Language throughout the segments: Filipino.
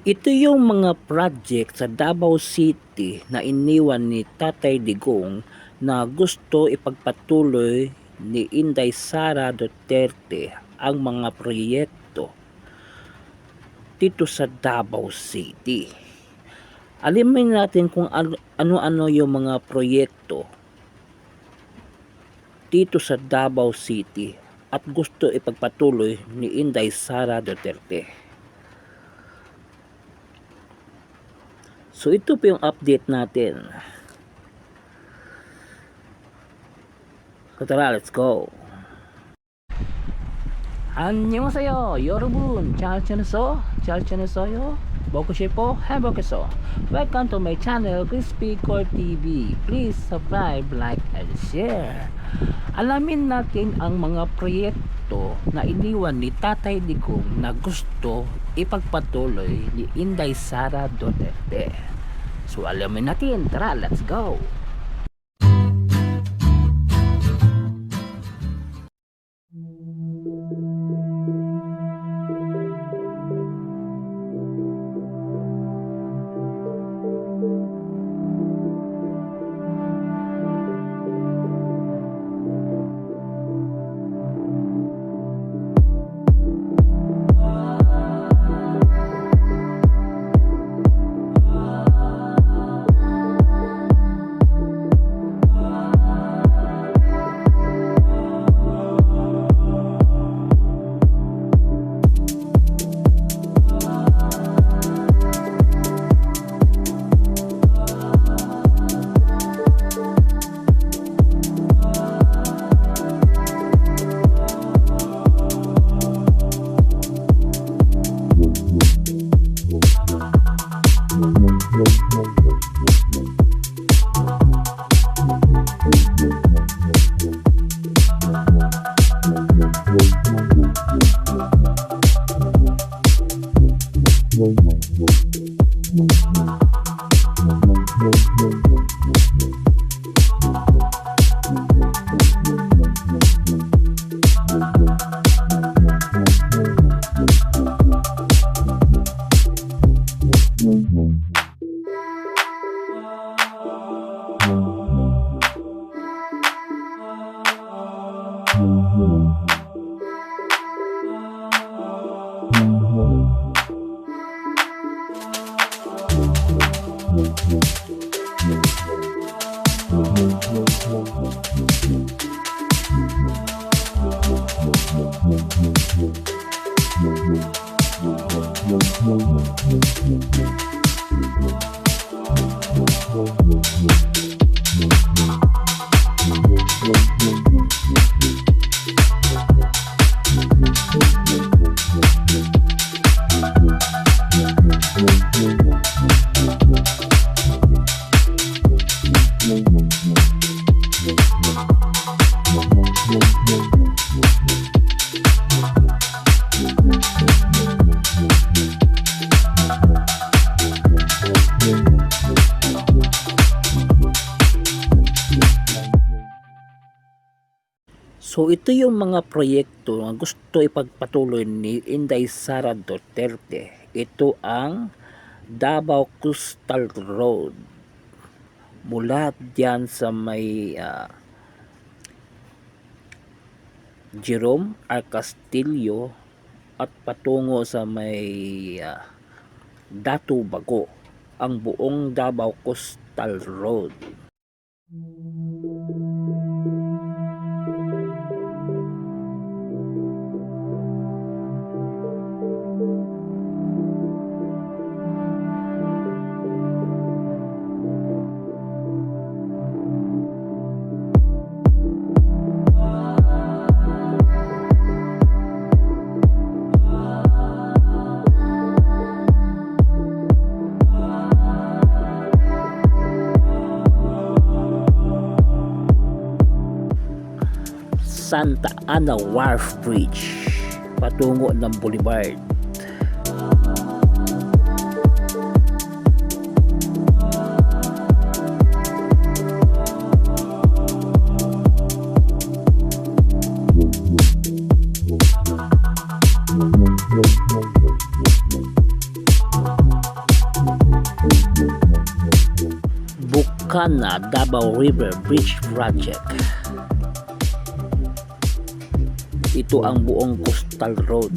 Ito yung mga project sa Davao City na iniwan ni Tatay Digong na gusto ipagpatuloy ni Inday Sara Duterte ang mga proyekto dito sa Davao City. Alimin natin kung ano- ano-ano yung mga proyekto dito sa Davao City at gusto ipagpatuloy ni Inday Sara Duterte. So ito po yung update natin. So tara, let's go. 안녕하세요 여러분 잘 지냈어? 잘 지냈어요? 먹고 싶어? 행복했어? Welcome to my channel Crispy Core TV Please subscribe, like, and share Alamin natin ang mga proyekto na iniwan ni Tatay Digong na gusto ipagpatuloy ni Inday Sara Duterte So alamin natin, tara let's go! So ito yung mga proyekto na gusto ipagpatuloy ni Inday Sara Duterte. Ito ang Davao Coastal Road. Mula diyan sa may ah, Jerome R. Castillo at patungo sa may ah, Datu Bago ang buong Davao Coastal Road. Santa Ana Wharf Bridge patungo ng Boulevard. Bukana Davao River Bridge Project ito ang buong coastal road.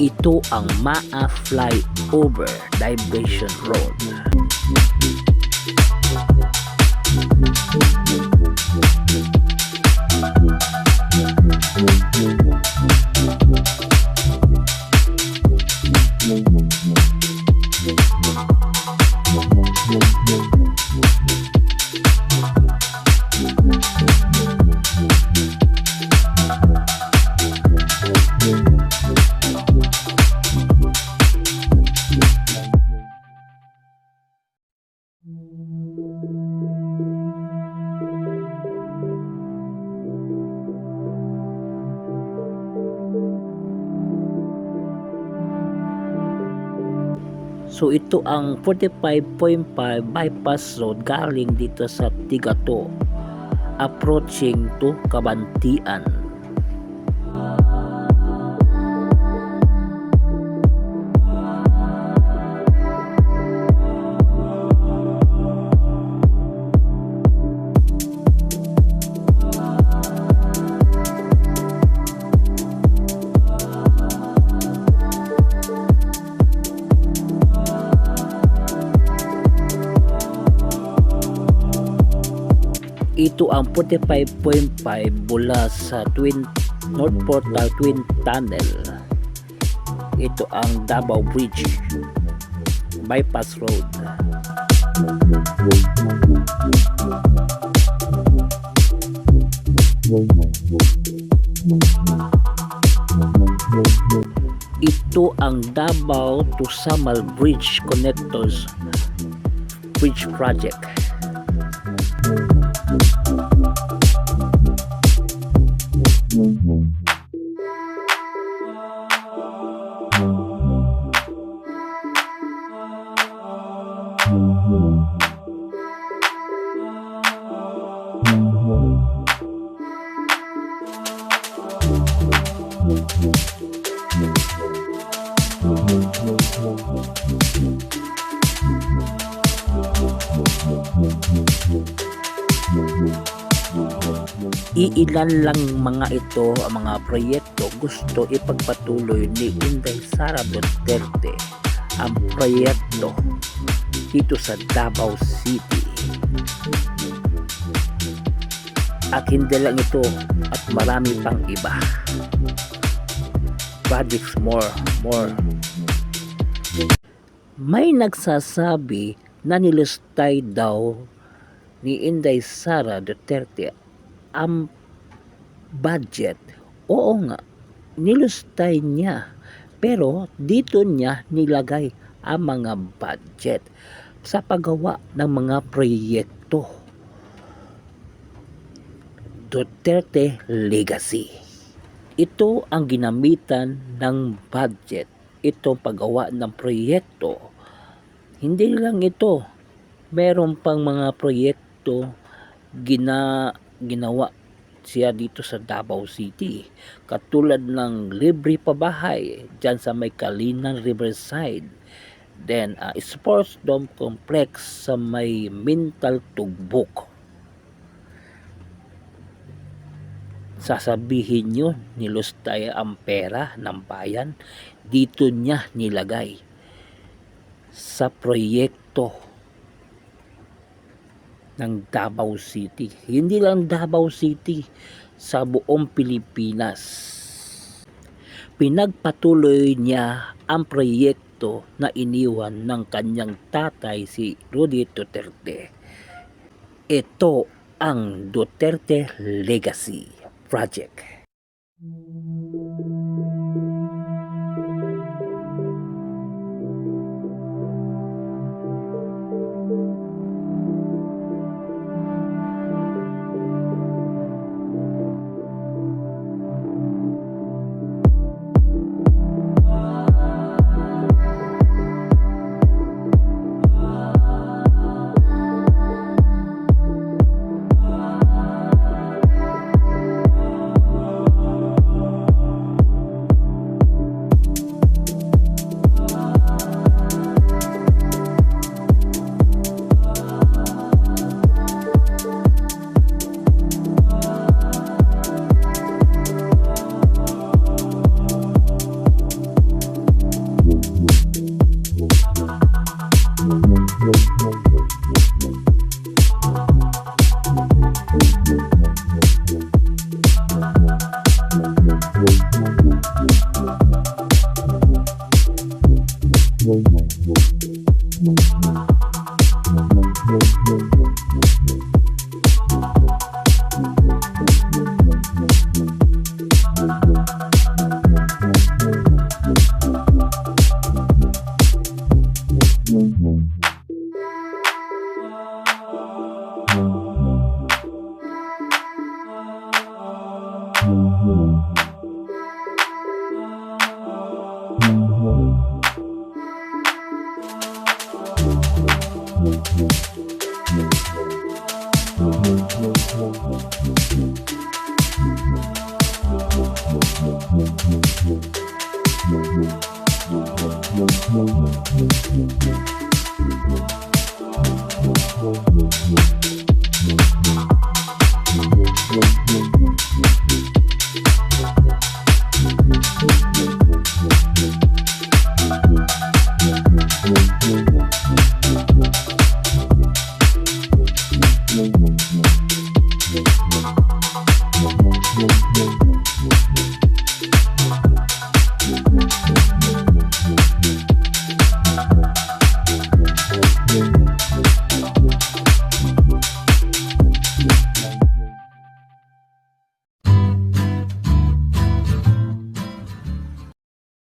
Ito ang Maa Flyover Diversion Road. So ito ang 45.5 bypass road galing dito sa Tigato approaching to Kabantian. Ito ang 45.5 mula sa Twin North Portal Twin Tunnel. Ito ang Davao Bridge bypass road. Ito ang Davao to Samal Bridge Connectors Bridge Project. Iilan lang mga ito ang mga proyekto gusto ipagpatuloy ni Inday Sara Duterte ang proyekto dito sa Davao City. At hindi lang ito at marami pang iba. Projects more, more. May nagsasabi na nilustay daw ni Inday Sara Duterte ang budget. Oo nga, nilustay niya. Pero dito niya nilagay ang mga budget sa paggawa ng mga proyekto. Duterte Legacy. Ito ang ginamitan ng budget. Itong paggawa ng proyekto. Hindi lang ito. Meron pang mga proyekto gina ginawa siya dito sa Davao City. Katulad ng libre pabahay dyan sa may Kalinan Riverside. Then, uh, sports dome complex sa may Mintal Tugbok. Sasabihin nyo, nilustay ang pera ng bayan. Dito niya nilagay sa proyekto ng Davao City. Hindi lang Davao City, sa buong Pilipinas. Pinagpatuloy niya ang proyekto na iniwan ng kanyang tatay si Rudy Duterte. Ito ang Duterte Legacy Project.